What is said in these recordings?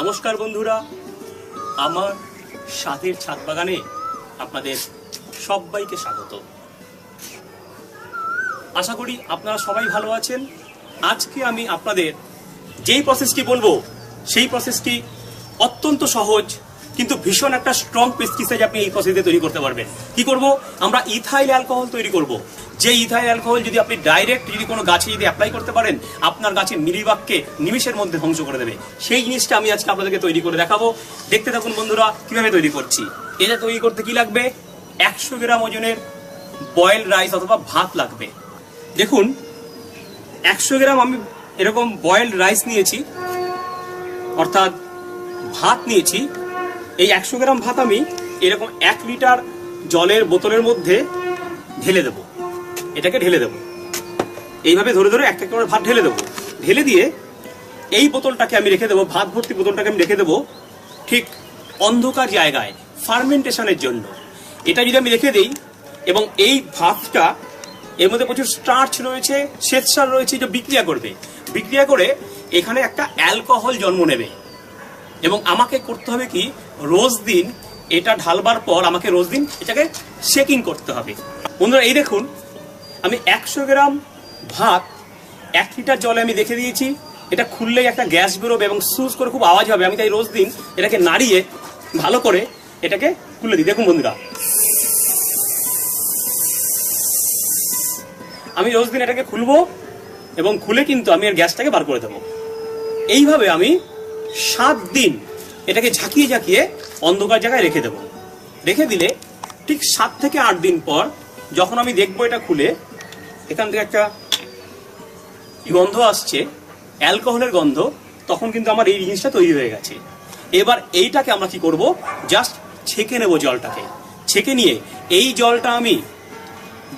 নমস্কার বন্ধুরা। আমার স্বাদের ছাদ বাগানে আপনাদের সবাইকে স্বাগত। আশা করি আপনারা সবাই ভালো আছেন। আজকে আমি আপনাদের যেই প্রসেসটি বলব, সেই প্রসেসটি অত্যন্ত সহজ কিন্তু ভীষণ একটা স্ট্রং পেস্টিসাইড আপনি এই প্রসেসে তৈরি করতে পারবেন। কি করব? আমরা ইথাইল অ্যালকোহল তৈরি করব। যে ইথাইল অ্যালকোহল যদি আপনি ডাইরেক্ট যদি কোনো গাছে যদি অ্যাপ্লাই করতে পারেন, আপনার গাছের মিলিবাগকে নিমিষের মধ্যে ধ্বংস করে দেবে। সেই জিনিসটা আমি আজকে আপনাদেরকে তৈরি করে দেখাবো। দেখতে থাকুন বন্ধুরা, কীভাবে তৈরি করছি। এটা তৈরি করতে কি লাগবে? একশো গ্রাম ওজনের বয়েল রাইস অথবা ভাত লাগবে। দেখুন, একশো গ্রাম আমি এরকম বয়েলড রাইস নিয়েছি, অর্থাৎ ভাত নিয়েছি। এই একশো গ্রাম ভাত আমি এরকম এক লিটার জলের বোতলের মধ্যে ঢেলে দেব। এটাকে ঢেলে দেব। এইভাবে ধরে ধরে এক এক করে ভাত ঢেলে দেবো। ঢেলে দিয়ে এই বোতলটাকে আমি রেখে দেবো, ভাত ভর্তি বোতলটাকে আমি রেখে দেবো ঠিক অন্ধকার জায়গায়, ফার্মেন্টেশনের জন্য। এটা যদি আমি রেখে দিই এবং এই ভাতটা, এর মধ্যে প্রচুর স্টার্চ রয়েছে, শ্বেতসার রয়েছে এটা বিক্রিয়া করবে। বিক্রিয়া করে এখানে একটা অ্যালকোহল জন্ম নেবে। এবং আমাকে করতে হবে কি? রোজ দিন এটা ঢালবার পর আমাকে রোজ দিন এটাকে শেকিং করতে হবে। বন্ধুরা, এই দেখুন, আমি একশো গ্রাম ভাত এক লিটার জলে আমি দেখে দিয়েছি। এটা খুললেই একটা গ্যাস বেরোবে এবং সুস করে খুব আওয়াজ হবে। আমি তাই রোজ দিন এটাকে নাড়িয়ে ভালো করে এটাকে খুলে দিই। দেখুন বন্ধুরা। আমি রোজ দিন এটাকে খুলবো এবং খুলে কিন্তু আমি এর গ্যাসটাকে বার করে দেবো। এইভাবে আমি সাত দিন এটাকে ঝাঁকিয়ে ঝাঁকিয়ে অন্ধকার জায়গায় রেখে দেবো। রেখে দিলে ঠিক সাত থেকে আট দিন পর যখন আমি দেখব এটা খুলে, এখান থেকে একটা গন্ধ আসছে, অ্যালকোহলের গন্ধ, তখন কিন্তু আমার এই জিনিসটা তৈরি হয়ে গেছে। এবার এইটাকে আমরা কি করব? জাস্ট ছেঁকে নেব জলটাকে। ছেঁকে নিয়ে এই জলটা আমি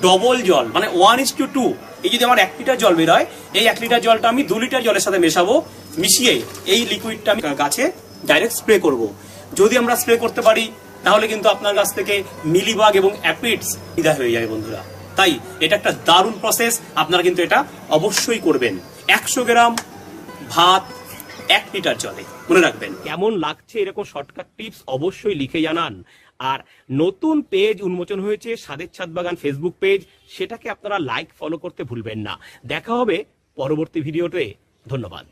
ডবল জল মানে ওয়ান ইস টু টু এই যদি আমার এক লিটার জল বেরোয়, এই এক লিটার জলটা আমি দু লিটার জলের সাথে মেশাবো, মিশিয়ে এই লিকুইডটা আমি গাছে ডাইরেক্ট স্প্রে করব। যদি আমরা স্প্রে করতে পারি, তাহলে কিন্তু আপনার গাছ থেকে মিলিবাগ এবং অ্যাপিডস বিদায় হয়ে যাবে বন্ধুরা। তাই এটা একটা দারুণ প্রসেস আপনারা কিন্তু এটা অবশ্যই করবেন। একশো গ্রাম ভাত এক লিটার জলে। মনে রাখবেন। কেমন লাগছে এরকম শর্টকাট টিপস অবশ্যই লিখে জানান। আর নতুন পেজ উন্মোচন হয়েছে সাদের ছাদ বাগান ফেসবুক পেজ সেটাকে আপনারা লাইক ফলো করতে ভুলবেন না। দেখা হবে পরবর্তী ভিডিওতে ধন্যবাদ।